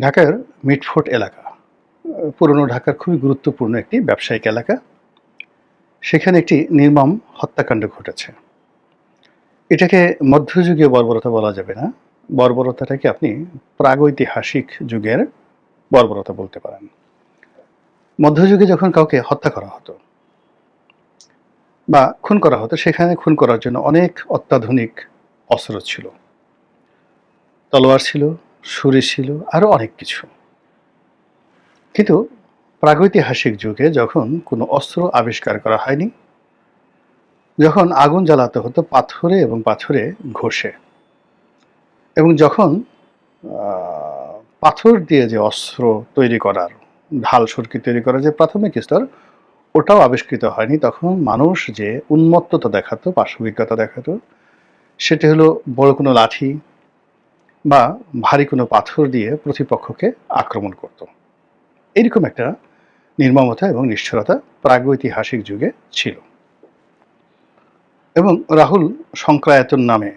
ঢাকার মিটফোর্ট এলাকা। পুরনো ঢাকার খুবই গুরুত্বপূর্ণ একটি ব্যবসায়িক এলাকা। সেখানে একটি নির্মম হত্যাকাণ্ড ঘটেছে। এটাকে মধ্যযুগীয় বর্বরতা বলা যাবে না। বর্বরতাটাকে আপনি প্রাগৈতিহাসিক যুগের বর্বরতা বলতে পারেন। মধ্যযুগে যখন কাউকে হত্যা করা হতো বা খুন করা হতো, সেখানে খুন করার জন্য অনেক অত্যাধুনিক অস্ত্র ছিল। তলোয়ার ছিল ছুরি ছিল আরও অনেক কিছু। কিন্তু প্রাগৈতিহাসিক যুগে যখন কোনো অস্ত্র আবিষ্কার করা হয়নি, যখন আগুন জ্বালাতে হতো পাথরে এবং পাথরে ঘষে, এবং যখন পাথর দিয়ে যে অস্ত্র তৈরি করার, ঢাল সুরকি তৈরি করার যে প্রাথমিক স্তর, ওটাও আবিষ্কৃত হয়নি, তখন মানুষ যে উন্মত্ততা দেখাতো পাশবিকতা দেখাতো, সেটি হলো বড় কোনো লাঠি বা ভারী কোনো পাথর দিয়ে প্রতিপক্ষকে আক্রমণ করত। এরকম একটা নির্মমতা এবং নিষ্ঠুরতা প্রাগৈতিহাসিক যুগে ছিল। এবং রাহুল শঙ্করায়তন নামে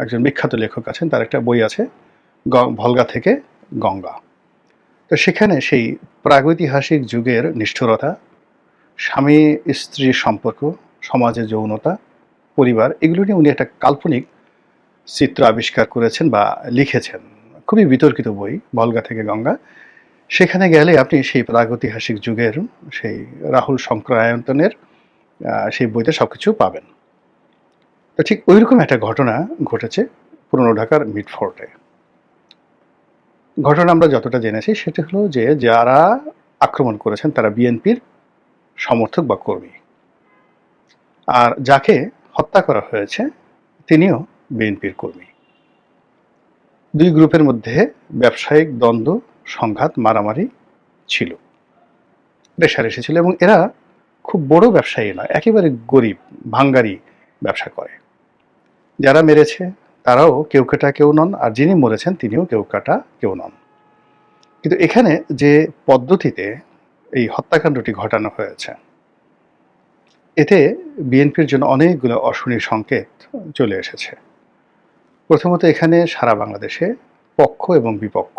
একজন বিখ্যাত লেখক আছেন, তার একটা বই আছে ভলগা থেকে গঙ্গা। তো সেখানে সেই প্রাগৈতিহাসিক যুগের নিষ্ঠুরতা স্বামী স্ত্রীর সম্পর্ক, সমাজে যৌনতা, পরিবার, এগুলো নিয়ে উনি একটা কাল্পনিক চিত্র আবিষ্কার করেছেন বা লিখেছেন। খুবই বিতর্কিত বই, বলগা থেকে গঙ্গা। সেখানে গেলে আপনি সেই প্রাগৈতিহাসিক যুগের, সেই রাহুল শঙ্করায়তনের সেই বইতে সব কিছু পাবেন। তো ঠিক ওইরকম একটা ঘটনা ঘটেছে পুরনো ঢাকার মিডফোর্টে ঘটনা আমরা যতটা জেনেছি সেটা হলো যে যারা আক্রমণ করেছেন তারা বিএনপির সমর্থক বা কর্মী। আর যাকে হত্যা করা হয়েছে তিনিও বিএনপির কর্মী। দুই গ্রুপের মধ্যে ব্যবসায়িক দ্বন্দ্ব, সংঘাত, মারামারি ছিল। রেশারেশি ছিল এবং এরা খুব বড় ব্যবসায়ী নয়, একেবারে গরিব, ভাঙ্গারি ব্যবসা করে। যারা মেরেছে, তারাও কেউ কাটা, কেউ নন, আর যিনি মরেছেন, তিনিও কেউ কাটা, কেউ নন। কিন্তু এখানে যে পদ্ধতিতে এই হত্যাকাণ্ডটি ঘটানো হয়েছে, এতে বিএনপির জন্য অনেকগুলো অশনি সংকেত চলে এসেছে। প্রথমত এখানে সারা বাংলাদেশে পক্ষ এবং বিপক্ষ।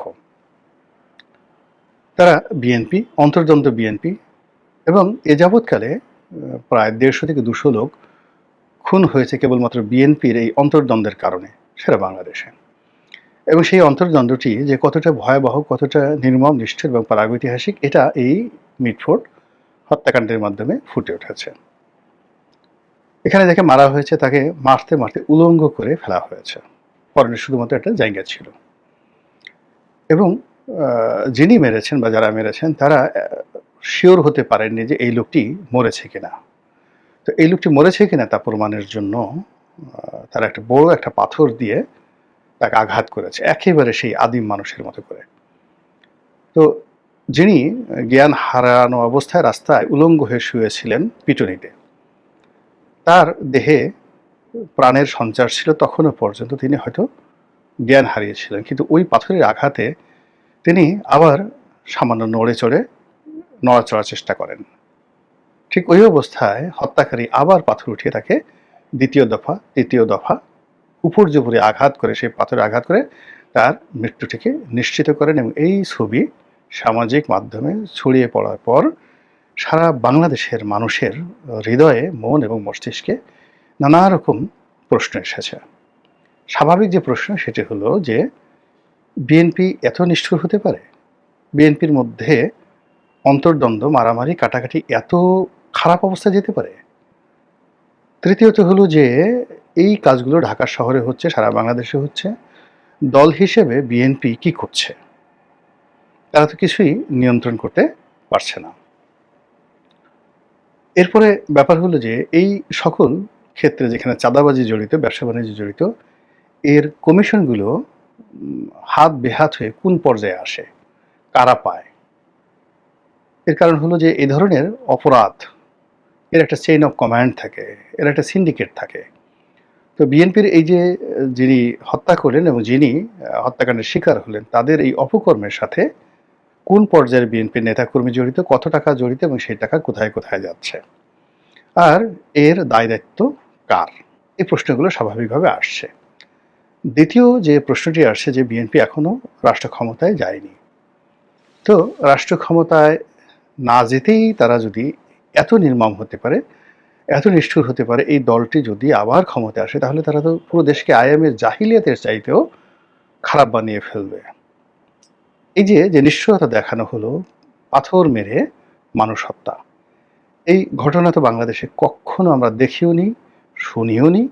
তারা বিএনপি অন্তর্দ্বন্দ্ব বিএনপি এবং এ যাবৎকালে প্রায় দেড়শো থেকে দুশো লোক খুন হয়েছে কেবলমাত্র বিএনপির এই অন্তর্দ্বন্দ্বের কারণে সারা বাংলাদেশে। এবং সেই অন্তর্দ্বন্দ্বটি যে কতটা ভয়াবহ, কতটা নির্মম, নিষ্ঠুর এবং প্রাগৈতিহাসিক, এটা এই মিটফোর্ড হত্যাকাণ্ডের মাধ্যমে ফুটে উঠেছে। এখানে যাকে মারা হয়েছে, তাকে মারতে মারতে উলঙ্গ করে ফেলা হয়েছে। পরনে শুধুমাত্র একটা জায়গা ছিল। এবং যিনি মেরেছেন বা যারা মেরেছেন, তারা শিওর হতে পারেননি যে এই লোকটি মরেছে কিনা। তো এই লোকটি মরেছে কিনা তা প্রমাণের জন্য তারা একটা বড় একটা পাথর দিয়ে তাকে আঘাত করেছে, একেবারে সেই আদিম মানুষের মতো করে। তো যিনি জ্ঞান হারানো অবস্থায় রাস্তায় উলঙ্গ হয়ে শুয়েছিলেন পিটুনিতে, তার দেহে প্রাণের সঞ্চার ছিল তখনও পর্যন্ত তিনি হয়তো জ্ঞান হারিয়েছিলেন। কিন্তু ওই পাথরের আঘাতে তিনি আবার সামান্য নড়ে চড়ে নড়াচড়ার চেষ্টা করেন। ঠিক ওই অবস্থায় হত্যাকারী আবার পাথর উঠিয়ে তাকে দ্বিতীয় দফা, তৃতীয় দফা উপর জুপুরে আঘাত করে, সেই পাথরে আঘাত করে তার মৃত্যুটিকে নিশ্চিত করেন এবং এই ছবি সামাজিক মাধ্যমে ছড়িয়ে পড়ার পর সারা বাংলাদেশের মানুষের হৃদয়ে, মন এবং মস্তিষ্কে নানা রকম প্রশ্ন এসেছে। স্বাভাবিক যে প্রশ্ন সেটি হলো যে, বিএনপি এত নিষ্ঠুর হতে পারে? বিএনপির মধ্যে অন্তর্দ্বন্দ্ব, মারামারি, কাটাকাটি এত খারাপ অবস্থায় যেতে পারে? তৃতীয়ত হলো যে, এই কাজগুলো ঢাকা শহরে হচ্ছে, সারা বাংলাদেশে হচ্ছে। দল হিসেবে বিএনপি কি করছে? তারা তো কিছুই নিয়ন্ত্রণ করতে পারছে না। এরপরে ব্যাপার হলো যে, এই সকল ক্ষেত্রে যেখানে চাঁদাবাজি জড়িত ব্যবসা বাণিজ্য জড়িত, এর কমিশনগুলো হাত বেহাত হয়ে কোন পর্যায়ে আসে? কারা পায়? এর কারণ হলো যে এই ধরনের অপরাধ, এর একটা চেইন অফ কমান্ড থাকে, এর একটা সিন্ডিকেট থাকে। তো বিএনপির এই যে, যিনি হত্যা করলেন এবং যিনি হত্যাকাণ্ডের শিকার হলেন, তাদের এই অপকর্মের সাথে কোন পর্যায়ের বিএনপির নেতাকর্মী জড়িত, কত টাকা জড়িত এবং সেই টাকা কোথায় কোথায় যাচ্ছে? আর এর দায় দায়িত্ব কার? এই প্রশ্নগুলো স্বাভাবিকভাবে আসছে। দ্বিতীয় যে প্রশ্নটি আসছে যে বিএনপি এখনও রাষ্ট্র ক্ষমতায় যায়নি। তো রাষ্ট্র ক্ষমতায় না যেতেই তারা যদি এত নির্মম হতে পারে, এত নিষ্ঠুর হতে পারে, এই দলটি যদি আবার ক্ষমতায় আসে, তাহলে তারা তো পুরো দেশকে আইএমের জাহিলিয়াতের চাইতেও খারাপ বানিয়ে ফেলবে। এই যে যে নিষ্ঠুরতা দেখানো হলো, পাথর মেরে মানুষ হত্যা। এই ঘটনা তো বাংলাদেশে কখনো আমরা দেখিও নি শুনিও নি।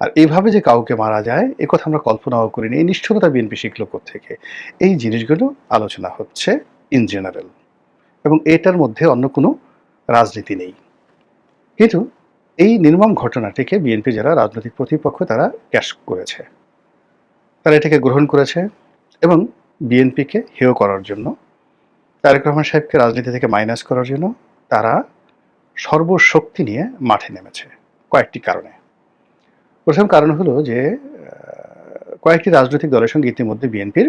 আর এভাবে যে কাউকে মারা যায়, এ কথা আমরা কল্পনাও করিনি। এই নিষ্ঠুরতা বিএনপি শিখলো থেকে এই জিনিসগুলো আলোচনা হচ্ছে ইন জেনারেল এবং এটার মধ্যে অন্য কোনো রাজনীতি নেই। কিন্তু এই নির্মম ঘটনাটিকে বিএনপি যারা রাজনৈতিক প্রতিপক্ষ, তারা ক্যাশ করেছে। তারা এটাকে গ্রহণ করেছে এবং বিএনপিকে হেয় করার জন্য, তারেক রহমান সাহেবকে রাজনীতি থেকে মাইনাস করার জন্য, তারা সর্বশক্তি নিয়ে মাঠে নেমেছে। কয়েকটি কারণে। প্রথম কারণ হলো যে কয়েকটি রাজনৈতিক দলের সঙ্গে ইতিমধ্যে বিএনপির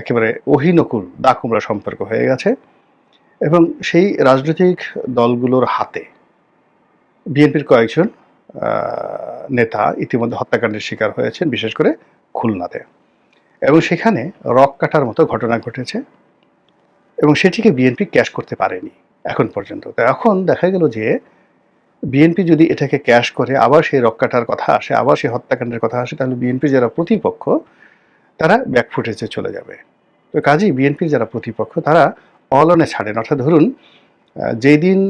একেবারে অহিনকুল দাকুমরা সম্পর্ক হয়ে গেছে এবং সেই রাজনৈতিক দলগুলোর হাতে বিএনপির কয়েকজন নেতা ইতিমধ্যে হত্যাকাণ্ডের শিকার হয়েছেন, বিশেষ করে খুলনাতে। এবং সেখানে রক কাটার মতো ঘটনা ঘটেছে এবং সেটিকে বিএনপি ক্যাশ করতে পারেনি এখন পর্যন্ত। তো এখন দেখা গেল যে বিএনপি যদি এটাকে ক্যাশ করে, আবার সেই রক কাটার কথা আসে, আবার সেই হত্যাকাণ্ডের কথা আসে, তাহলে বিএনপি যারা প্রতিপক্ষ, তারা ব্যাকফুটেজে চলে যাবে। তো কাজেই বিএনপির যারা প্রতিপক্ষ, তারা অলনে ছাড়েন। অর্থাৎ ধরুন যেই দিন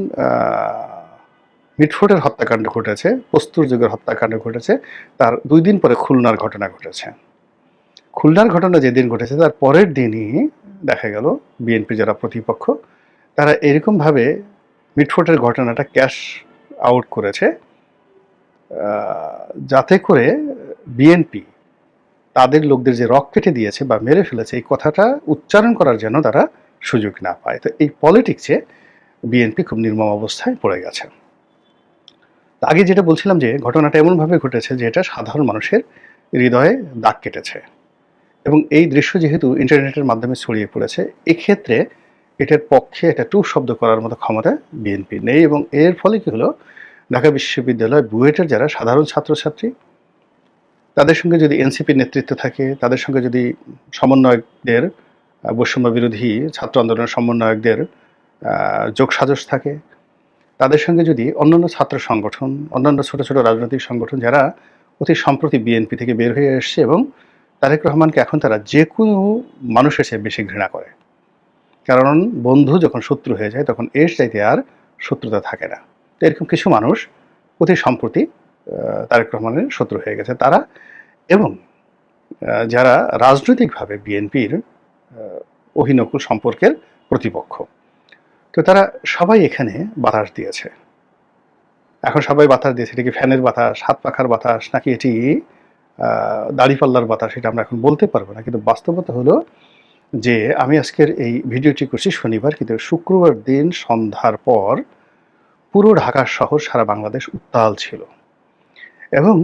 মিটফোর্টের হত্যাকাণ্ড ঘটেছে প্রস্তুর যুগের হত্যাকাণ্ড ঘটেছে, তার দুই দিন পরে খুলনার ঘটনা ঘটেছে। খুলনার ঘটনা যেদিন ঘটেছে, তার পরের দিনই দেখা গেল বিএনপি যারা প্রতিপক্ষ, তারা এরকমভাবে মিটফোর্টের ঘটনাটা ক্যাশ আউট করেছে যাতে করে বিএনপি তাদের লোকদের যে রক কেটে দিয়েছে বা মেরে ফেলেছে, এই কথাটা উচ্চারণ করার জন্য তারা সুযোগ না পায়। তো এই পলিটিক্সে বিএনপি খুব নির্মম অবস্থায় পড়ে গেছে। আগে যেটা বলছিলাম যে, ঘটনাটা এমনভাবে ঘটেছে যে, এটা সাধারণ মানুষের হৃদয়ে দাগ কেটেছে। এবং এই দৃশ্য যেহেতু ইন্টারনেটের মাধ্যমে ছড়িয়ে পড়েছে, এক্ষেত্রে এটার পক্ষে একটা টু শব্দ করার মতো ক্ষমতা বিএনপি নেই এবং এর ফলে কি হলো? ঢাকা বিশ্ববিদ্যালয় বুয়েটের যারা সাধারণ ছাত্রছাত্রী তাদের সঙ্গে যদি এনসিপির নেতৃত্ব থাকে তাদের সঙ্গে যদি সমন্বয়কদের বৈষম্য বিরোধী ছাত্র আন্দোলনের সমন্বয়কদের আহ, যোগসাজশ থাকে তাদের সঙ্গে যদি অন্যান্য ছাত্র সংগঠন অন্যান্য ছোট ছোট রাজনৈতিক সংগঠন যারা অতি সম্প্রতি বিএনপি থেকে বের হয়ে এসছে এবং তারেক রহমানকে এখন তারা যে কোনো মানুষের চেয়ে বেশি ঘৃণা করে। কারণ বন্ধু যখন শত্রু হয়ে যায়, তখন এর চাইতে আর শত্রুতা থাকে না। তো এরকম কিছু মানুষ অতি সম্প্রতি তারেক রহমানের শত্রু হয়ে গেছে। তারা এবং যারা রাজনৈতিকভাবে বিএনপির অহিনকুল সম্পর্কের প্রতিপক্ষ। তো তারা সবাই এখানে বাতাস দিয়েছে। এখন সবাই বাতাস দিয়েছে। এটা কি ফ্যানের বাতাস, হাত পাখার বাতাস নাকি এটি দাড়িপাল্লার বাতাস, এটা আমরা এখন বলতে পারব না। কিন্তু বাস্তবতা হলো যে আমি আজকের এই ভিডিওটি করছি শনিবার, কিন্তু শুক্রবার দিন সন্ধ্যার পর পুরো ঢাকা শহর, সারা বাংলাদেশ উত্তাল ছিল। এবং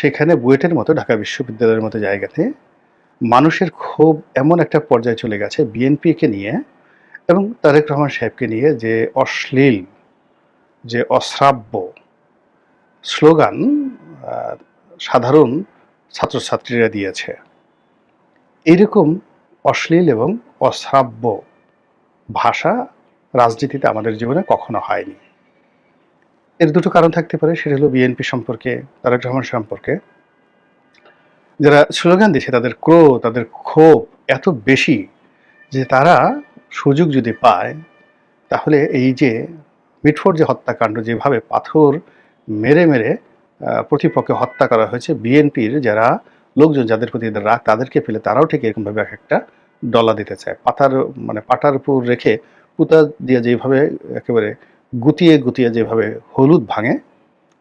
সেখানে বুয়েটের মতো, ঢাকা বিশ্ববিদ্যালয়ের মতো জায়গাতে মানুষের ক্ষোভ এমন একটা পর্যায়ে চলে গেছে বিএনপিকে নিয়ে এবং তারেক রহমান সাহেবকে নিয়ে যে অশ্লীল, যে অশ্রাব্য স্লোগান সাধারণ ছাত্রছাত্রীরা দিয়েছে। এরকম অশ্লীল এবং অশ্রাব্য ভাষা রাজনীতিতে আমাদের জীবনে কখনো হয়নি। এর দুটো কারণ থাকতে পারে, সেটা হলো বিএনপি সম্পর্কে, তারেক রহমান সম্পর্কে। যারা স্লোগান দিচ্ছে তাদের ক্রোধ, তাদের ক্ষোভ এত বেশি যে তারা সুযোগ যদি পায়, তাহলে এই যে মিটফোর যে হত্যাকাণ্ড, যেভাবে পাথর মেরে মেরে প্রতিপক্ষে হত্যা করা হয়েছে, বিএনপির যারা লোকজন যাদের প্রতি এদের রাগ, তাদেরকে ফেলে তারাও ঠিক এরকমভাবে এক একটা ডলা দিতে চায়। পাতার মানে পাটার উপর রেখে পুতা দিয়ে যেভাবে একেবারে গুতিয়ে গুতিয়ে যেভাবে হলুদ ভাঙে,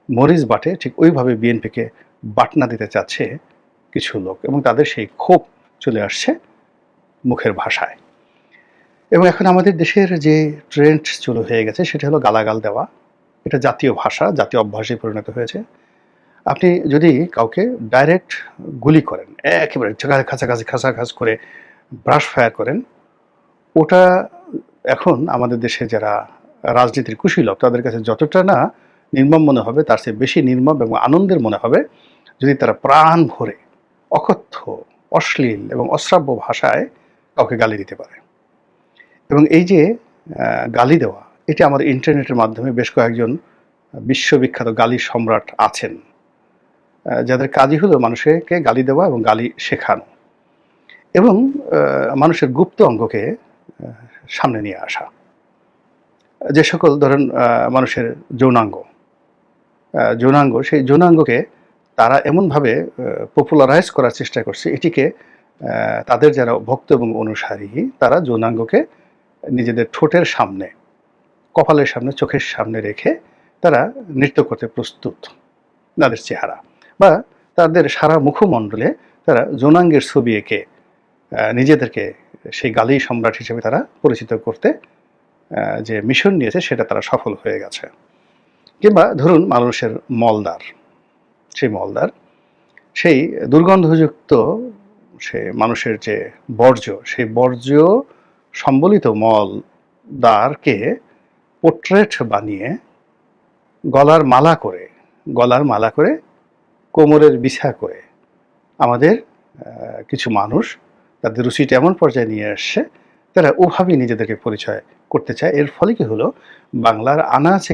মরিচ বাটে, ঠিক ওইভাবে বিএনপিকে বাটনা দিতে চাচ্ছে কিছু লোক এবং তাদের সেই ক্ষোভ চলে আসছে মুখের ভাষায়। এবং এখন আমাদের দেশের যে ট্রেন্ড শুরু হয়ে গেছে সেটা হলো গালাগাল দেওয়া। এটা জাতীয় ভাষা, জাতীয় অভ্যাসে পরিণত হয়েছে। আপনি যদি কাউকে ডাইরেক্ট গুলি করেন, একেবারে খাঁচাখাচ করে ব্রাশ ফায়ার করেন, ওটা এখন আমাদের দেশে যারা রাজনীতির কুশীলক তাদের কাছে যতটা না নির্মম মনে হবে, তার চেয়ে বেশি নির্মম এবং আনন্দের মনে হবে যদি তারা প্রাণ ভরে অকথ্য, অশ্লীল এবং অশ্রাব্য ভাষায় কাউকে গালি দিতে পারে। এবং এই যে গালি দেওয়া, এটা আমাদের ইন্টারনেটের মাধ্যমে বেশ কয়েকজন বিশ্ববিখ্যাত গালি সম্রাট আছেন। যাদের কাজই হলো মানুষকে গালি দেওয়া এবং গালি শেখানো এবং মানুষের গুপ্ত অঙ্গকে সামনে নিয়ে আসা। যে সকল ধরেন মানুষের যৌনাঙ্গ যৌনাঙ্গ, সেই যৌনাঙ্গকে তারা এমনভাবে পপুলারাইজ করার চেষ্টা করছে, এটিকে তাদের যারা ভক্ত এবং অনুসারী, তারা যৌনাঙ্গকে নিজেদের ঠোঁটের সামনে, কপালের সামনে, চোখের সামনে রেখে তারা নৃত্য করতে প্রস্তুত। তাদের চেহারা। বা তাদের সারা মুখমণ্ডলে তারা যৌনাঙ্গের ছবি এঁকে নিজেদেরকে সেই গালি সম্রাট হিসেবে তারা পরিচিত করতে যে মিশন নিয়েছে সেটা তারা সফল হয়ে গেছে। কিংবা ধরুন মানুষের মলদার সেই মলদার সেই দুর্গন্ধযুক্ত সে মানুষের যে বর্জ্য, সেই বর্জ্য সম্বলিত মলদারকে পোর্ট্রেট বানিয়ে গলার মালা করে, গলার মালা করে কোমরের বিছা করে। আমাদের কিছু মানুষ তাদের রুচিটা এমন পর্যায়ে নিয়ে আসছে, তারা ওভাবেই নিজেদেরকে পরিচয় করতে চায়। এর ফলে কি হলো? বাংলার আনাচে